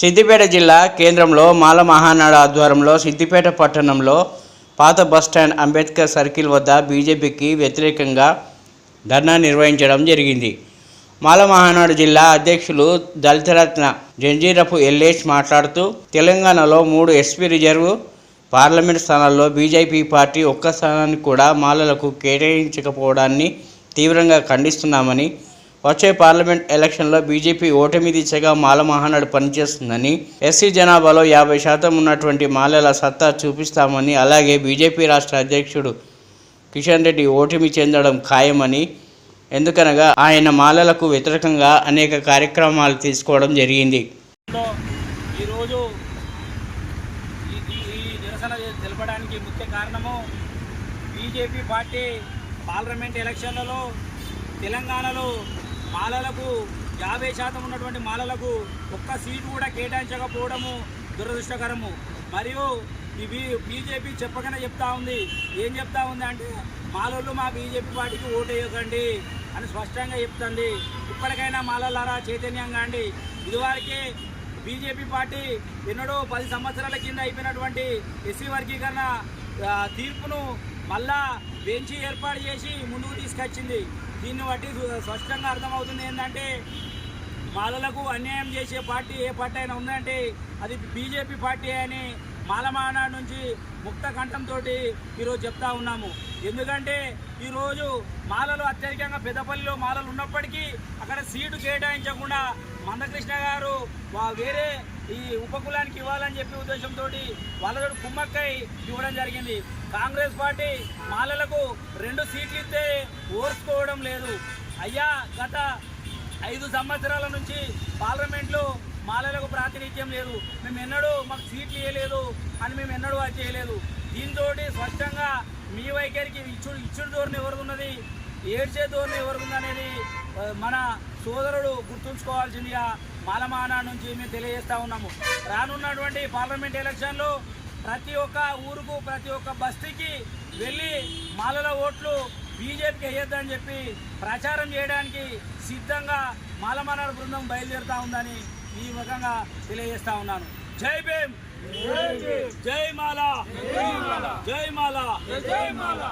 సిద్దిపేట జిల్లా కేంద్రంలో మాల మహానాడు ఆధ్వర్యంలో సిద్దిపేట పట్టణంలో పాత బస్టాండ్ అంబేద్కర్ సర్కిల్ వద్ద బీజేపీకి వ్యతిరేకంగా ధర్నా నిర్వహించడం జరిగింది. మాల మహానాడు జిల్లా అధ్యక్షులు దళితరత్న జంజీరపు ఎల్లేష్ మాట్లాడుతూ తెలంగాణలో మూడు ఎస్పీ రిజర్వ్ పార్లమెంట్ స్థానాల్లో బీజేపీ పార్టీ ఒక్క స్థానాన్ని కూడా మాలలకు కేటాయించకపోవడాన్ని తీవ్రంగా ఖండిస్తున్నామని వచ్చే పార్లమెంట్ ఎలక్షన్లో బీజేపీ ఓటమి దిశగా మాల మహానాడు పనిచేస్తుందని ఎస్సీ జనాభాలో యాభై శాతం ఉన్నటువంటి మాలల సత్తా చూపిస్తామని అలాగే బీజేపీ రాష్ట్ర అధ్యక్షుడు కిషన్ రెడ్డి ఓటమి చెందడం ఖాయమని ఎందుకనగా ఆయన మాలలకు వ్యతిరేకంగా అనేక కార్యక్రమాలు తీసుకోవడం జరిగింది. ఈరోజు ఈ నిరసన తెలపడానికి ముఖ్య కారణము బీజేపీ పార్టీ పార్లమెంట్ ఎలక్షన్లలో తెలంగాణలో మాలలకు యాభై శాతం ఉన్నటువంటి మాలలకు ఒక్క సీటు కూడా కేటాయించకపోవడము దురదృష్టకరము. మరియు ఈ బీ బీజేపీ చెప్పకనే చెప్తా ఉంది. ఏం చెప్తా ఉంది అంటే మాలలు మా బీజేపీ పార్టీకి ఓటు వేయకండి అని స్పష్టంగా చెప్తుంది. ఇప్పటికైనా మాలలారా చైతన్యం కాండి ఇదివరకే బీజేపీ పార్టీ ఎన్నడో పది సంవత్సరాల కింద అయిపోయినటువంటి ఎస్సీ వర్గీకరణ తీర్పును మళ్ళా బెంచి ఏర్పాటు చేసి ముందుకు తీసుకొచ్చింది. దీన్ని బట్టి స్పష్టంగా అర్థమవుతుంది ఏంటంటే మాలలకు అన్యాయం చేసే పార్టీ ఏ పార్టీ అయినా ఉందంటే అది బీజేపీ పార్టీ అని మాలమానాడు నుంచి ముక్త కంఠంతో ఈరోజు చెప్తా ఉన్నాము. ఎందుకంటే ఈరోజు మాలలు అత్యధికంగా పెద్దపల్లిలో మాలలు ఉన్నప్పటికీ అక్కడ సీటు కేటాయించకుండా మందకృష్ణ గారు వా- వేరే ఈ ఉపకులానికి ఇవ్వాలని చెప్పి ఉద్దేశంతో వాళ్ళతో కుమ్మక్కై ఇవ్వడం జరిగింది. కాంగ్రెస్ పార్టీ మాలలకు రెండు సీట్లు ఇస్తే ఓర్చుకోవడం లేదు. అయ్యా గత ఐదు సంవత్సరాల నుంచి పార్లమెంట్లో మాలలకు ప్రాతినిధ్యం లేదు. మేము ఎన్నడూ మాకు సీట్లు ఇవ్వలేదు అని మేము ఎన్నడూ అది చేయలేదు. దీంతో స్పష్టంగా మీ వైఖరికి ఇచ్చుడు ఇచ్చుడు ధోరణి ఎవరున్నది ఏడ్చే ధోరణి ఆ, మన సోదరుడు గుర్తుంచుకోవాల్సిందిగా మాలమాన నుంచి మేము తెలియజేస్తా ఉన్నాము. రానున్నటువంటి పార్లమెంట్ ఎలక్షన్లో ప్రతి ఒక్క ఊరుకు ప్రతి ఒక్క బస్తీకి వెళ్ళి మాలల ఓట్లు బీజేపీకి వేయొద్దని చెప్పి ప్రచారం చేయడానికి సిద్ధంగా మాలమానాడు బృందం బయలుదేరుతా ఉందని ఈ ముఖంగా తెలియజేస్తా ఉన్నాను. జై భీమ్! జై మాల! జై మాల! జై మాల!